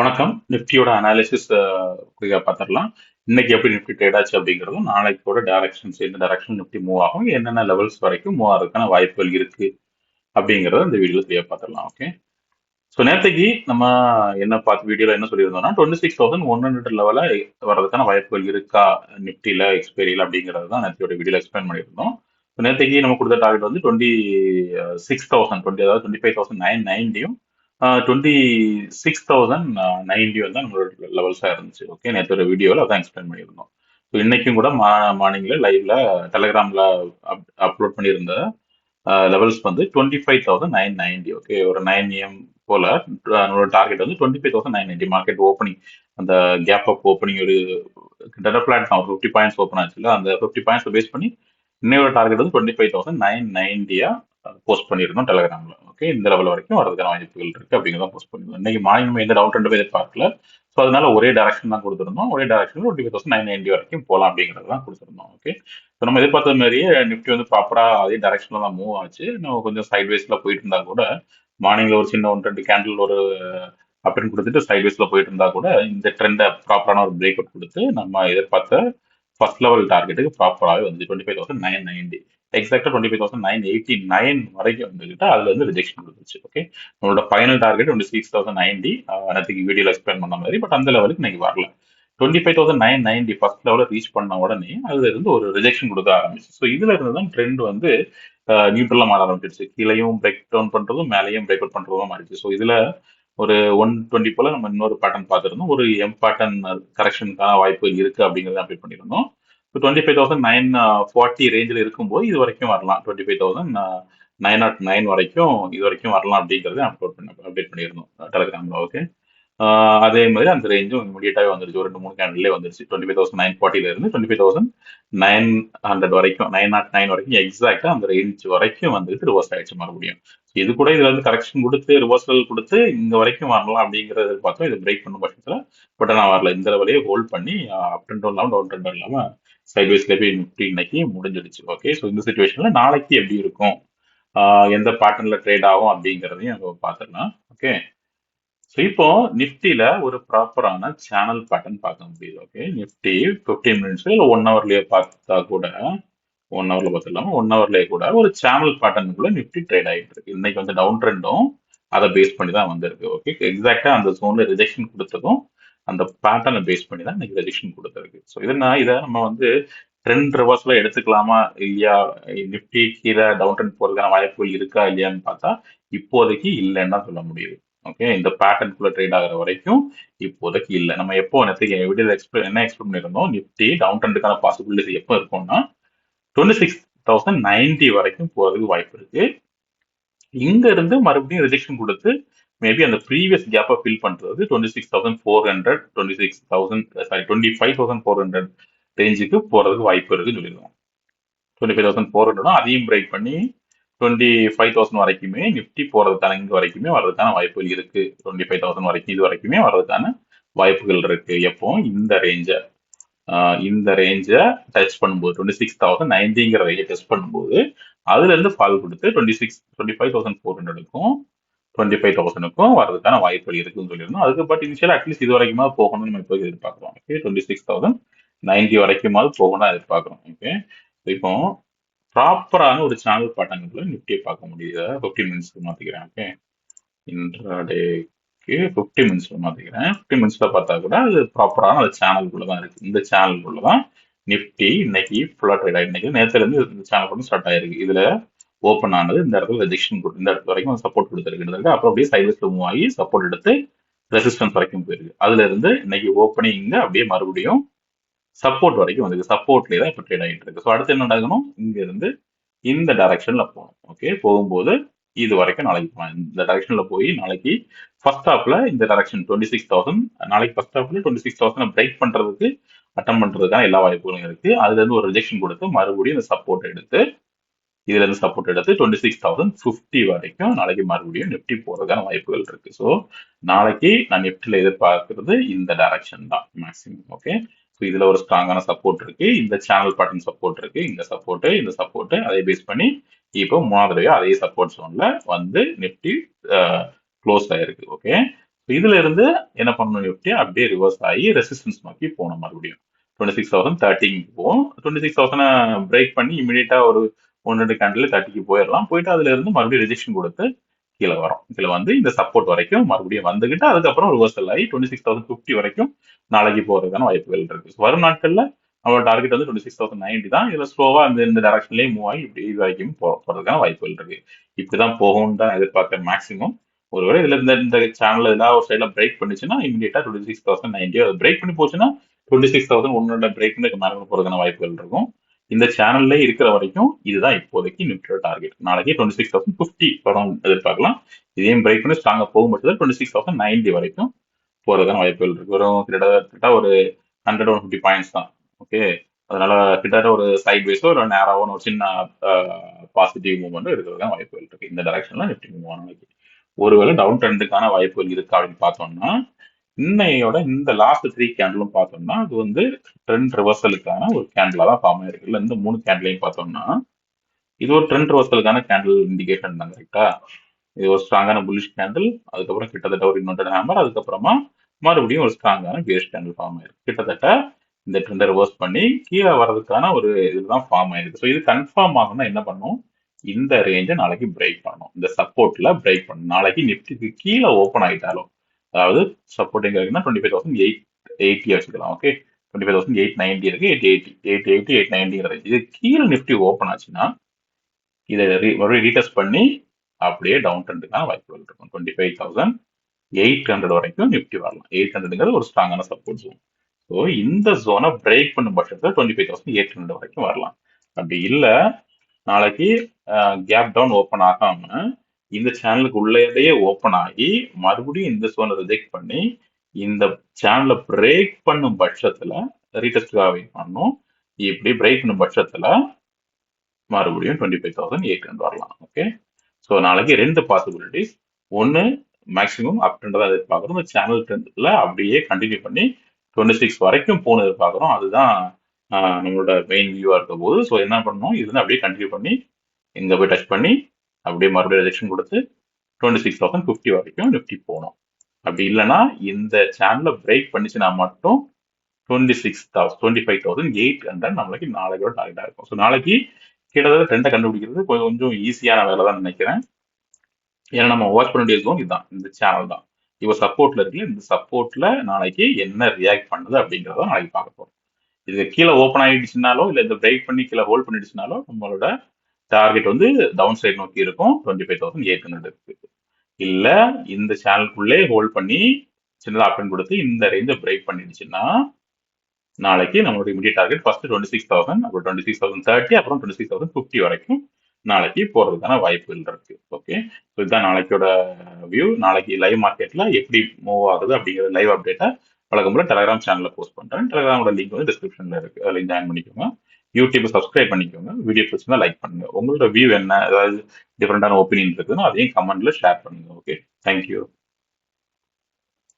வணக்கம். நிஃப்டியோட அனாலிசிஸ் குயிக்காக பார்த்துடலாம் இன்னைக்கு எப்படி நிஃப்டி ட்ரேட் ஆச்சு அப்படிங்கிறதும் நாளைக்கோட டேரக்ஷன்ஸ் எந்த டேரக்ஷன் நிஃப்டி மூவ் ஆகும். என்னென்ன லெவல்ஸ் வரைக்கும் மூவ் ஆகிறதுக்கான வாய்ப்புகள் இருக்கு அப்படிங்கிறத இந்த வீடியோவில் தெரிய பார்த்துடலாம் ஓகே ஸோ நேற்றுக்கு நம்ம என்ன பார்த்து வீடியோவில் என்ன சொல்லியிருந்தோம்னா twenty six thousand one hundred லெவலில் வரதுக்கான வாய்ப்புகள் இருக்கா? நிஃப்டியில் எக்ஸ்பைரியில் அப்படிங்கிறது தான் நேற்றையோட வீடியோவில் எக்ஸ்பிளைன் பண்ணியிருந்தோம். ஸோ நேற்றுக்கு நம்ம கொடுத்த டார்கெட் வந்து டுவெண்ட்டி சிக்ஸ் தௌசண்ட் டுவெண்ட்டி அதாவது டுவெண்ட்டி ஃபைவ் தௌசண்ட் நைன் நைன்டியும் டுவெண்ட்டி சிக்ஸ் தௌசண்ட் நைன்டி வந்து நம்மளோட லெவல்ஸாக இருந்துச்சு. ஓகே நேற்று ஒரு வீடியோவில் அதான் எக்ஸ்பிளைன் பண்ணியிருந்தோம். ஸோ இன்னைக்கும் கூட மா மார்னிங்கில் லைவ்ல டெலகிராமில் அப் அப்லோட் பண்ணியிருந்த லெவல்ஸ் வந்து twenty five thousand nine ninety okay ஒரு நைன் ஏஎம் போல நம்மளோட டார்கெட் வந்து twenty five thousand nine ninety market opening அந்த கேப் அப் ஓப்பனிங் ஒரு கிட்டத்தட்ட பிளாட் தான் ஒரு ஃபிஃப்டி பாயிண்ட்ஸ் ஓப்பன் ஆச்சுல அந்த ஃபிஃப்டி பாயிண்ட்ஸ் பேஸ் பண்ணி இன்னையோட டார்கெட் வந்து டுவெண்ட்டி ஃபைவ் தௌசண்ட் நைன் நைன்டியாக போஸ்ட் பண்ணியிருந்தோம் டெலகிராமில் ஓகே இந்த லெவல் வரைக்கும் வரதுக்கான வாய்ப்புகள் இருக்கு அப்படிங்கிறத போஸ்ட் பண்ணிருந்தோம். இன்னைக்கு மார்னிங் நம்ம எந்த ரெண்டு ட்ரெண்ட் பார்க்கல ஸோ அதனால ஒரே டேரக்ஷன் தான் கொடுத்துருந்தோம். ஒரே direction twenty five thousand nine ninety வரைக்கும் போகலாம் அப்படிங்கிறது தான் கொடுத்துருந்தோம். ஓகே ஸோ நம்ம எதிர்பார்த்த மாதிரியே நிஃப்டி வந்து ப்ராப்பராக அதே டேரக்ஷனில் தான் மூவ் ஆச்சு. நம்ம கொஞ்சம் சைட் வேஸில் போயிட்டு இருந்தா கூட மார்னிங்ல ஒரு சின்ன ஒன்று ரெண்டு கேண்டில் ஒரு அப்படின்னு கொடுத்துட்டு சைட் வைஸில் போயிட்டு இருந்தா கூட இந்த ட்ரெண்டை ப்ராப்பரான ஒரு பிரேக் அவுட் கொடுத்து நம்ம எதிர்பார்த்த ஃபர்ஸ்ட் லெவல் டார்கெட்டுக்கு ப்ராப்பராகவே வந்து twenty five thousand nine ninety எக்ஸாக்டா twenty five thousand nine eighty nine வரைக்கும் வந்துகிட்டு அதுல இருந்து ரிஜெக்ஷன் கொடுத்துச்சு ஓகே உங்களோட final target twenty six thousand ninety நேற்றுக்கு வீடியோல எக்ஸ்பிளைன் பண்ண மாதிரி பட் அந்த லெவலுக்கு இன்னைக்கு வரல. Twenty five thousand nine ninety first லெவலில் ரீச் பண்ண உடனே அதுல இருந்து ஒரு ரிஜெக்ஷன் கொடுக்க ஆரம்பிச்சு. ஸோ இதுல இருந்து தான் ட்ரெண்ட் வந்து uh, நியூட்ரலா மாற ஆரம்பிச்சிருச்சு. கீழையும் பிரேக் டவுன் பண்றதும் மேலேயும் பிரேக் அவுட் பண்றதும் மாறிச்சு ஸோ இதுல ஒரு ஒன் டுவெண்ட்டி போல நம்ம இன்னொரு பேட்டர்ன் பார்த்துருந்தோம். ஒரு எம் பேட்டர்ன் கரெக்ஷனுக்கான வாய்ப்பு இருக்கு அப்படிங்கறத அப்டேட் பண்ணியிருந்தோம். இப்போ twenty five thousand nine forty ரேஞ்சில் இருக்கும்போது இது வரைக்கும் வரலாம். Twenty five thousand nine nought nine வரைக்கும் இது வரைக்கும் வரலாம் அப்படிங்கிறத அப்லோட் பண்ணி அப்டேட் பண்ணியிருந்தோம் டெலிகிராமில் ஓகே அதே மாதிரி அந்த ரேஞ்சும் இமீடியட்டாகவே வந்துருச்சு. ஒரு ரெண்டு மூணு கேண்டிலே வந்துருச்சு. Twenty five thousand nine ஃபார்ட்டிலேருந்து twenty five thousand nine hundred வரைக்கும் நைன் நாட் நைன் வரைக்கும் எக்ஸாக்டாக அந்த ரேஞ்ச் வரைக்கும் வந்துட்டு ரிவர்ஸ் ஆகிடுச்சு மறுபடியும். இது கூட இதுல வந்து கரெக்ஷன் கொடுத்து ரிவர்சல் கொடுத்து இங்க வரைக்கும் வரலாம் அப்படிங்கிறத பார்த்தோம் இது பிரேக் பண்ணும் பட்சத்துல பட் நான் வரல. இந்த லெவலையே ஹோல்ட் பண்ணி அப் அண்ட் டவுன் இல்லாமல் டவுன் டவுன் இல்லாமல் சைட்வேஸ்ல போய் நிஃப்டி இன்னைக்கு முடிஞ்சிடுச்சு. ஓகே ஸோ இந்த சுச்சுவேஷன்ல நாளைக்கு எப்படி இருக்கும்? எந்த பேட்டர்ன்ல ட்ரேட் ஆகும் அப்படிங்கிறதையும் நம்ம பார்த்துடலாம். ஓகே ஸோ இப்போ நிஃப்டியில ஒரு ப்ராப்பரான சேனல் பேட்டர்ன் பார்க்க முடியுது. ஓகே நிஃப்டி ஃபிஃப்டீன் மினிட்ஸ் இல்லை ஒன் ஹவர்லயே பார்த்தா கூட ஒன் ஹவர்ல பார்த்துடலாம்? ஒன் ஹவர்லயே கூட ஒரு சேனல் பேட்டர்னுக்குள்ள நிஃப்டி ட்ரேட் ஆகிட்டு இருக்கு. இன்னைக்கு வந்து டவுன் ட்ரெண்டும் அதை பேஸ் பண்ணி தான் வந்திருக்கு. ஓகே எக்ஸாக்டா அந்த ஜோன்ல ரிஜெக்ஷன் கொடுத்ததும் அந்த பேட்டர்னை பேஸ் பண்ணி தான் இன்னைக்கு ரெஜெக்ஷன் கொடுத்துருக்கு ஸோ இதை இதை நம்ம வந்து ட்ரெண்ட் ரிவர்ஸ்ல எடுத்துக்கலாமா? இல்லையா? நிஃப்டி கீழே டவுன் ட்ரெண்ட் போறதுக்கான வாய்ப்புகள் இருக்கா? இல்லையான்னு பார்த்தா இப்போதைக்கு இல்லைன்னு சொல்ல முடியுது. ஓகே இந்த பேட்டர்னுக்குள்ள ட்ரேட் ஆகிற வரைக்கும் இப்போதைக்கு இல்லை. நம்ம எப்போ நேற்று எப்படி எக்ஸ்பிளைன் என்ன எக்ஸ்பிளைன் பண்ணியிருந்தோம்? நிஃப்டி டவுன் ட்ரெண்டுக்கான பாசிபிலிட்டிஸ் எப்போ இருக்கும்னா டுவெண்ட்டி சிக்ஸ் தௌசண்ட் நைன்டி வரைக்கும் போறதுக்கு வாய்ப்பு இருக்கு. இங்க இருந்து மறுபடியும் ரிஜெக்ஷன் கொடுத்து மேபி அந்த ப்ரீவியஸ் கேப்பை ஃபில் பண்ணுறது twenty six thousand four hundred twenty six thousand sorry twenty five thousand four hundred ரேஞ்சுக்கு போகிறதுக்கு வாய்ப்பு இருக்குன்னு சொல்லிடுவோம் டுவெண்ட்டி ஃபைவ் தௌசண்ட் ஃபோர் ஹண்ட்ரடும் அதையும் பிரேக் பண்ணி டுவெண்ட்டி ஃபைவ் தௌசண்ட் வரைக்குமே நிஃப்டி போகிறது இங்க வரைக்குமே வர்றதுக்கான வாய்ப்புகள் இருக்குது டுவெண்ட்டி ஃபைவ் தௌசண்ட் வரைக்கும் இது வரைக்குமே வர்றதுக்கான வாய்ப்புகள் இருக்குது எப்போ? இந்த ரேஞ்சை இந்த ரேஞ்சை டச் பண்ணும்போது டுவெண்ட்டி சிக்ஸ் தௌசண்ட் நைன்டிங்கிற ரேஞ்சை டச் பண்ணும்போது அதுலேருந்து ஃபால் கொடுத்து twenty six twenty five thousand four ஹண்ட்ரடுக்கும் twenty five தௌசண்ட்க்கும் வரதுக்கான வாய்ப்புகள் இருக்குன்னு சொல்லியிருந்தோம். அதுக்கு பட் இனிஷியல் அட்லீஸ்ட் இது வரைக்குமா போகணும்னு நம்ம இப்போ எதிர்பார்க்குறோம். Okay twenty six thousand ninety வரைக்குமாவது போகணும்னு எதிர்பார்க்குறோம். ஓகே இப்போ ப்ராப்பரான ஒரு சேனல் பேட்டர்னுக்குள்ள நிஃப்டியை பார்க்க முடியுது? ஃபிஃப்டி மினிட்ஸ்க்கு மாற்றிக்கிறேன் ஓகே இன்ட்ராடேக்கு ஃபிஃப்டி மினிட்ஸில் மாற்றிக்கிறேன் ஃபிஃப்டி மினிட்ஸில் பார்த்தா கூட அது ப்ராப்பரான ஒரு சேனல்குள்ளே தான் இருக்குது இந்த சேனல்குள்ளே தான் நிஃப்டி இன்னைக்கு ஃபுல்லாக ட்ரேட் ஆகி இன்னைக்கு நேற்றுலேருந்து இந்த சேனல் கூட ஸ்டார்ட் ஆயிருக்கு. இதில் ஓப்பன் ஆனது. இந்த இடத்துல ரெஜெக்ஷன் கொடுத்து இந்த இடத்துல வரைக்கும் சப்போர்ட் கொடுத்துருக்கிறது அப்புறம் அப்படியே சைட்வேஸ்ல மூவ் ஆகி சப்போர்ட் எடுத்து ரெசிஸ்டன்ஸ் வரைக்கும் போயிருக்கு. அதுல இருந்து இன்னைக்கு ஓப்பனிங் அப்படியே மறுபடியும் சப்போர்ட் வரைக்கும் வந்து சப்போர்ட்லேயே தான் இப்போ ட்ரேட் ஆகிட்டு இருக்கு. ஸோ அடுத்து என்ன நடக்கணும்? இங்க இருந்து இந்த டைரக்ஷன்ல போகணும். ஓகே போகும்போது இது வரைக்கும் நாளைக்கு போகலாம். இந்த டைரக்ஷன்ல போய் நாளைக்கு ஃபர்ஸ்ட் ஹாப்ல இந்த டைரக்ஷன் டுவெண்ட்டி சிக்ஸ் தௌசண்ட் நாளைக்கு ஃபர்ஸ்ட் ஹாப்ல டுவெண்ட்டி சிக்ஸ் தௌசண்ட் பிரேக் பண்றதுக்கு அட்டம் பண்றதுக்கான எல்லா வாய்ப்புகளும் இருக்கு. அதுல இருந்து ஒரு ரிஜெக்ஷன் கொடுத்து மறுபடியும் இந்த சப்போர்ட் எடுத்து இதுல இருந்து சப்போர்ட் எடுத்து டுவெண்ட்டி சிக்ஸ் தௌசண்ட் ஃபிஃப்டி வரைக்கும் நாளைக்கு மறுபடியும் நிப்டி போறதுக்கான வாய்ப்புகள் இருக்கு. ஸோ நாளைக்கு நான் நிப்டில எதிர்பார்க்கறது இந்த டைரக்ஷன் தான் மேக்ஸிமம் ஓகே ஸோ இதுல ஒரு ஸ்ட்ராங்கான சப்போர்ட் இருக்கு இந்த சேனல் பேட்டர்ன் சப்போர்ட் இருக்கு இந்த சப்போர்ட் இந்த சப்போர்ட் அதை பேஸ் பண்ணி இப்போ மூணாவது தடவை அதே சப்போர்ட் ஜோன்ல வந்து நிப்டி க்ளோஸ் ஆயிருக்கு ஓகே இதுல இருந்து என்ன பண்ணணும் நிப்டி அப்படியே ரிவர்ஸ் ஆகி ரெசிஸ்டன்ஸ் நோக்கி போன மறுபடியும். டுவெண்ட்டி சிக்ஸ் தௌசண்ட் தேர்ட்டிங் போகும் டுவெண்ட்டி சிக்ஸ் தௌசண்ட் பிரேக் பண்ணி இமீடியட்டா ஒரு ஒன் ரெண்டு கண்ட்ரில் தட்டிக்கு போயிடலாம் போயிட்டு அதுல இருந்து மறுபடியும் ரிஜெக்ஷன் கொடுத்து கீழே வரும். இதுல வந்து இந்த சப்போர்ட் வரைக்கும் மறுபடியும் வந்துகிட்டு அதுக்கப்புறம் ரிவர்சல் ஆகி டுவெண்ட்டி சிக்ஸ் தௌசண்ட் ஃபிஃப்டி வரைக்கும் நாளைக்கு போறதுக்கான வாய்ப்புகள் இருக்கு. வரும் நாட்கள்ல நம்மளோட டார்கெட் வந்து டுவெண்ட்டி சிக்ஸ் தௌசண்ட் நைன்டி தான். இதுல ஸ்லோவா அந்த இந்த டேரக்ஷன்லயே மூவ் ஆகி இப்படி இது வரைக்கும் போறதுக்கான வாய்ப்புகள் இருக்கு. இப்படிதான் போகும்னு தான் எதிர்பார்க்க மேக்ஸிமம் ஒருவேளை இதுல இந்த இந்த சேனல் ஏதாவது ஒரு சைட்ல பிரேக் பண்ணிச்சுன்னா இமீடியட்டா twenty six thousand ninety break பண்ணி போச்சுன்னா டுவெண்ட்டி சிக்ஸ் தௌசண்ட் ஒன்னோட பிரேக் பண்ணி மேலே போறதுக்கான வாய்ப்புகள் இருக்கும். இந்த சேனல்ல இருக்கிற வரைக்கும் இதுதான் இப்போதைக்கு நியூட்ரல் டார்கெட் நாளைக்கு டுவெண்ட்டி சிக்ஸ் தௌசண்ட் ஃபிஃப்டி வரும் எதிர்பார்க்கலாம். இதையும் பிரேக் பண்ணி ஸ்ட்ராங்கா போகும் பட்சத்தில் டுவெண்ட்டி சிக்ஸ் தௌசண்ட் நைன்டி வரைக்கும் போறதுக்கான வாய்ப்புகள் இருக்கு. வெறும் கிட்டத்தட்ட ஒரு ஹண்ட்ரட் ஒன் ஃபிஃப்டி பாயிண்ட்ஸ் தான். ஓகே அதனால கிட்டத்தட்ட ஒரு சைட் வைஸோ ஒரு நேராவோ ஒரு சின்ன பாசிட்டிவ் மூவ்மெண்ட் இருக்கிறதுக்கான வாய்ப்புகள் இருக்கு. இந்த டைரக்ஷன்ல நிஃப்டி மூவ் நாளைக்கு. ஒருவேளை டவுன் ட்ரெண்டுக்கான வாய்ப்புகள் இருக்கா அப்படின்னு பார்த்தோம்னா இன்னையோட இந்த லாஸ்ட் த்ரீ கேண்டிலும் பார்த்தோம்னா அது வந்து ட்ரெண்ட் ரிவர்சலுக்கான ஒரு கேண்டிலா தான் ஃபார்ம் ஆயிருக்கு. இல்லை இந்த மூணு கேண்டிலையும் பார்த்தோம்னா இது ஒரு ட்ரெண்ட் ரிவர்சலுக்கான கேண்டில் இண்டிகேஷன் தான் கரெக்டா இது ஒரு ஸ்ட்ராங்கான புல்லிஷ் கேண்டில் அதுக்கப்புறம் கிட்டத்தட்ட ஒரு இன்னொரு ஹேமர் அதுக்கப்புறமா மறுபடியும் ஒரு ஸ்ட்ராங்கான பேஸ் கேண்டில் ஃபார்ம் ஆயிருக்கு. கிட்டத்தட்ட இந்த ட்ரெண்டை ரிவர்ஸ் பண்ணி கீழே வர்றதுக்கான ஒரு இதுதான் ஃபார்ம் ஆயிருக்கு. ஸோ இது கன்ஃபார்ம் ஆகணும்னா என்ன பண்ணும்? இந்த ரேஞ்சை நாளைக்கு பிரேக் பண்ணணும் இந்த சப்போர்ட்ல பிரேக் பண்ணணும் நாளைக்கு நிஃப்டிக்கு கீழே ஓப்பன் ஆகிட்டாலும் அதாவது சப்போர்ட்டிங் இருக்குன்னா twenty five thousand eight eighty வச்சுக்கலாம் okay twenty five thousand eight ninety இருக்கு eight eighty eight eighty eight நைன்டிங்கிறது இது கீழே நிஃப்டி ஓப்பன் ஆச்சுன்னா இதை மறுபடியும் ரீடெஸ்ட் பண்ணி அப்படியே டவுன் ட்ரெண்டுக்கான வாய்ப்புகள் இருக்கும். Twenty five thousand eight hundred வரைக்கும் நிஃப்டி வரலாம். எயிட் ஹண்ட்ரட்ங்கிறது ஒரு ஸ்ட்ராங்கான சப்போர்ட் ஜோன் ஸோ இந்த ஜோனை பிரேக் பண்ணும் பட்சத்தில் twenty five thousand eight hundred வரைக்கும் வரலாம். அப்படி இல்லை நாளைக்கு கேப் டவுன் ஓப்பன் ஆகாமல் இந்த சேனலுக்கு உள்ளேயே ஓப்பன் ஆகி மறுபடியும் இந்த ஜோனை ரிஜெக்ட் பண்ணி இந்த சேனலை பிரேக் பண்ணும் பட்சத்துல ரீடெஸ்டுக்காக வெயிட் பண்ணணும் இப்படி பிரேக் பண்ணும் பட்சத்துல மறுபடியும் twenty five thousand eight hundred வரலாம். ஓகே ஸோ நாளைக்கு ரெண்டு பாசிபிலிட்டிஸ் ஒன்று மேக்ஸிமம் அப் ட்ரெண்ட் தான் எதிர்பார்க்குறோம். இந்த சேனல் ட்ரெண்டில் அப்படியே கண்டினியூ பண்ணி டுவெண்ட்டி சிக்ஸ் வரைக்கும் போன எதிர்பார்க்குறோம். அதுதான் நம்மளோட மெயின் வியூவாக இருக்க போது ஸோ என்ன பண்ணணும்? இதுன்னு அப்படியே கண்டினியூ பண்ணி இங்கே போய் டச் பண்ணி அப்படியே மறுபடியும் ரிஜெக்ஷன் கொடுத்து டுவெண்ட்டி சிக்ஸ் தௌசண்ட் ஃபிஃப்டி வரைக்கும் நிஃப்டி போகணும். அப்படி இல்லைன்னா இந்த சேனலை பிரேக் பண்ணிச்சுன்னா மட்டும் twenty six thousand twenty five thousand eight hundred நம்மளுக்கு நாளைக்கோட டார்கெட்டாக இருக்கும். ஸோ நாளைக்கு கிட்டத்தட்ட ட்ரெண்டை கண்டுபிடிக்கிறது கொஞ்சம் கொஞ்சம் ஈஸியான வேலை தான் நினைக்கிறேன். ஏன்னா நம்ம வாட்ச் பண்ண வேண்டிய இதுதான் இந்த சேனல் தான். இப்போ சப்போர்ட்ல இருக்குல்ல இந்த சப்போர்ட்ல நாளைக்கு என்ன ரியாக்ட் பண்ணுது அப்படிங்கிறத நாளைக்கு பார்க்க போகிறோம் இது கீழே ஓப்பன் ஆகிடுச்சுனாலோ இல்லை இந்த பிரேக் பண்ணி கீழே ஹோல்ட் பண்ணிடுச்சுனாலோ நம்மளோட டார்கெட் வந்து டவுன் சைடு நோக்கி இருக்கும். Twenty five thousand eight hundred இருக்கு. இல்ல இந்த சேனலுக்குள்ளே ஹோல்ட் பண்ணி சின்னதாக அப்டன் கொடுத்து இந்த ரேஞ்சை பிரேக் பண்ணிடுச்சுன்னா நாளைக்கு நம்மளுடைய immediate target first twenty six thousand அப்புறம் டுவெண்ட்டி சிக்ஸ் தௌசண்ட் தேர்ட்டி அப்புறம் டுவெண்ட்டி சிக்ஸ் தௌசண்ட் ஃபிஃப்டி வரைக்கும் நாளைக்கு போறதுக்கான வாய்ப்புகள் இருக்கு. ஓகே ஸோ இதுதான் நாளைக்கோட வியூ நாளைக்கு லைவ் மார்க்கெட்ல எப்படி மூவ் ஆகுது அப்படிங்கிற லைவ் அப்டேட்டை வழக்கம் போல டெலகிராம் சேனல்ல போஸ்ட் பண்றேன். டெலகிராமோட லிங்க் வந்து டிஸ்கிரிப்ஷன்ல இருக்கு. அதில் ஜாயின் பண்ணிக்கோங்க. யூடியூப் சப்ஸ்கிரைப் பண்ணிக்கோங்க. வீடியோ பிடிச்சிருந்தா லைக் பண்ணுங்க. உங்களோட வியூ என்ன? ஏதாவது டிஃப்ரெண்டான ஒப்பீனியன் இருக்குதுன்னா அதையும் கமெண்ட்ல ஷேர் பண்ணுங்க. Okay thank you